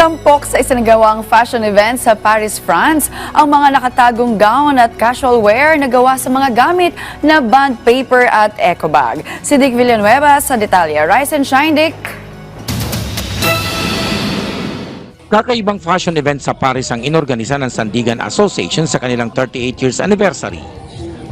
Tampok sa isinagawang fashion event sa Paris, France, ang mga nakatagong gown at casual wear na gawa sa mga gamit na bond paper at eco bag. Si Dick Villanueva sa detalye. Rise and shine, Dick! Kakaibang fashion event sa Paris ang inorganisa ng Sandigan Association sa kanilang 38 years anniversary.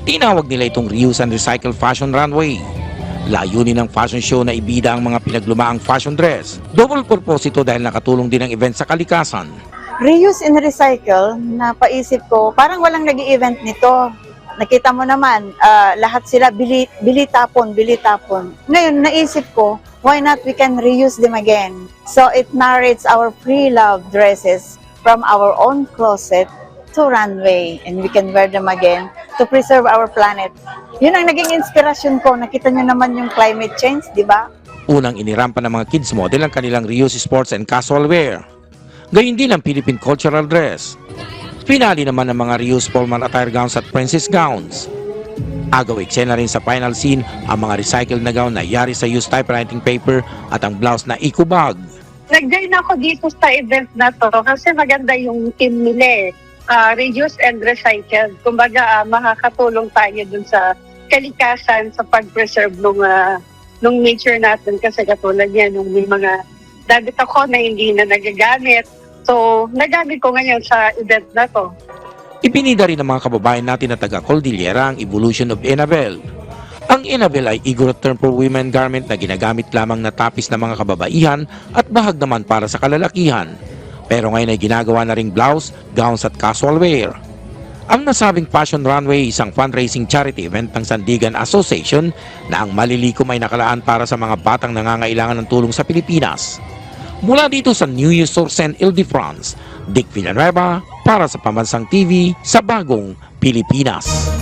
Tinawag nila itong Reuse and Recycle Fashion Runway. Layunin ng fashion show na ibida ang mga pinaglumaang fashion dress. Double purpose ito dahil nakatulong din ang event sa kalikasan. reuse and recycle, napaisip ko, parang walang nag event nito. Nakita mo naman, ah, lahat sila bili, bili tapon, bili tapon. Ngayon, naisip ko, why not we can reuse them again? So it narrates our pre-loved dresses from our own closet to runway and we can wear them again to preserve our planet. Yun ang naging inspirasyon ko. Nakita nyo naman yung climate change, di ba? Unang inirampa ng mga kids model ang kanilang reuse sports and casual wear. Gayun din ang Philippine cultural dress. Pinali naman ang mga reuse formal attire gowns at princess gowns. Agaw eksena rin sa final scene ang mga recycled na gown na yari sa used typewriting paper at ang blouse na eco bag. Nag-join ako dito sa event na to kasi maganda yung team nila eh. Ah, reuse and recycle. Kumbaga, ah, makakatulong tayo dun sa kalikasan sa pag-preserve ng nung nature natin kasi katulad yan, nung may mga damit ako na hindi na nagagamit. So, nagamit ko ngayon sa event na to. Ipinida rin ng mga kababayan natin na taga Cordillera ang evolution of Enabel. Ang Enabel ay Igorot term for women garment na ginagamit lamang na tapis ng mga kababaihan at bahag naman para sa kalalakihan. Pero ngayon ay ginagawa na ring blouse, gowns at casual wear. Ang nasabing Fashion Runway isang fundraising charity event ng Sandigan Association na ang malilikom ay nakalaan para sa mga batang nangangailangan ng tulong sa Pilipinas. Mula dito sa New Year's Source and Ile-de-France, Dick Villanueva para sa Pambansang TV sa Bagong Pilipinas.